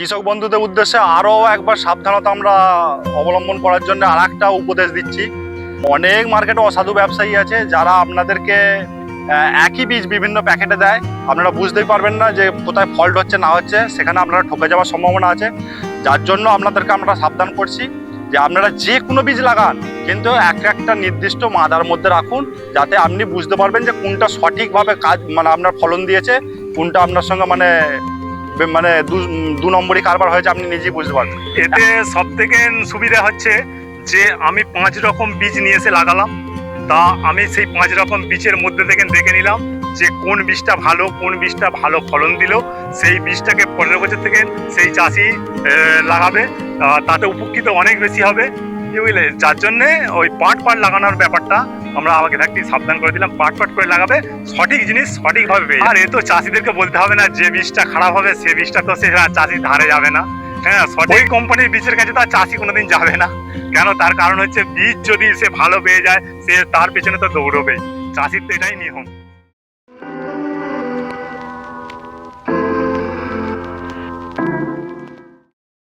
কৃষক বন্ধুদের উদ্দেশ্যে আরও একবার সাবধানতা আমরা অবলম্বন করার জন্য আর একটা উপদেশ দিচ্ছি। অনেক মার্কেটে অসাধু ব্যবসায়ী আছে, যারা আপনাদেরকে একই বীজ বিভিন্ন প্যাকেটে দেয়। আপনারা বুঝতেই পারবেন না যে কোথায় ফল্ট হচ্ছে, না হচ্ছে, সেখানে আপনারা ঠকে যাওয়ার সম্ভাবনা আছে। যার জন্য আপনাদেরকে আমরা সাবধান করছি যে আপনারা যে কোনো বীজ লাগান, কিন্তু এক একটা নির্দিষ্ট মাদার মধ্যে রাখুন, যাতে আপনি বুঝতে পারবেন যে কোনটা সঠিকভাবে কাজ মানে আপনার ফলন দিয়েছে, কোনটা আপনার সঙ্গে মানে মানে দু- নম্বরই কারবার হয়েছে, আপনি নিজেই বুঝতে পারবেন এতে সব থেকে সুবিধা হচ্ছে যে আমি পাঁচ রকম বীজ নিয়ে এসে লাগালাম। তা আমি সেই পাঁচ রকম বীজের মধ্যে থেকে দেখে নিলাম যে কোন বীজটা ভালো, কোন বীজটা ভালো ফলন দিল। সেই বীজটাকে পনেরো বছর থেকে সেই চাষি লাগাবে। তাতে উপকৃত অনেক বেশি হবে। বুঝলে? যার জন্যে ওই পাট পাট লাগানোর ব্যাপারটা আমরা আমাকে থাকতেই সাবধান করে দিলাম পাট পাট করে লাগাবে সঠিক জিনিস সঠিকভাবে পেয়ে আর এ তো চাষিদেরকে বলতে হবে না যে বীজটা খারাপ হবে সে বীজটা তো সে চাষি ধারে যাবে না। হ্যাঁ সঠিক কোম্পানির বীজের কাছে তো আর চাষি কোনোদিন যাবে না। কেন? তার কারণ হচ্ছে বীজ যদি সে ভালো পেয়ে যায় সে তার পেছনে তো দৌড়বেই চাষির তো এটাই নিয়ম।